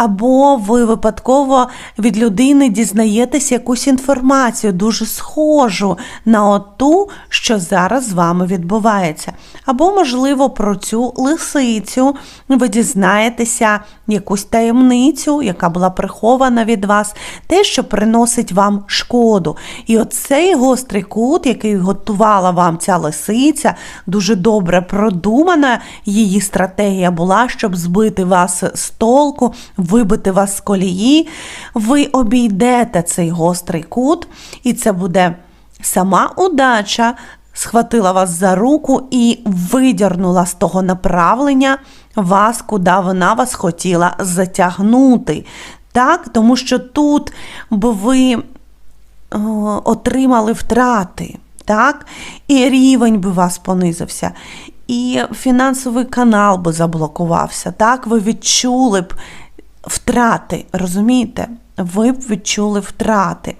або ви випадково від людини дізнаєтесь якусь інформацію, дуже схожу на оту, що зараз з вами відбувається. Або, можливо, про цю лисицю ви дізнаєтеся якусь таємницю, яка була прихована від вас, те, що приносить вам шкоду. І оцей гострий кут, який готувала вам ця лисиця, дуже добре продумана її стратегія була, щоб збити вас з толку, вибити вас з колії. Ви обійдете цей гострий кут, і це буде сама удача. Схватила вас за руку і видірнула з того направлення вас, куди вона вас хотіла затягнути. Так, тому що тут би ви е, отримали втрати, так, і рівень би вас понизився, і фінансовий канал би заблокувався. Так, ви відчули б втрати, розумієте? Ви б відчули втрати.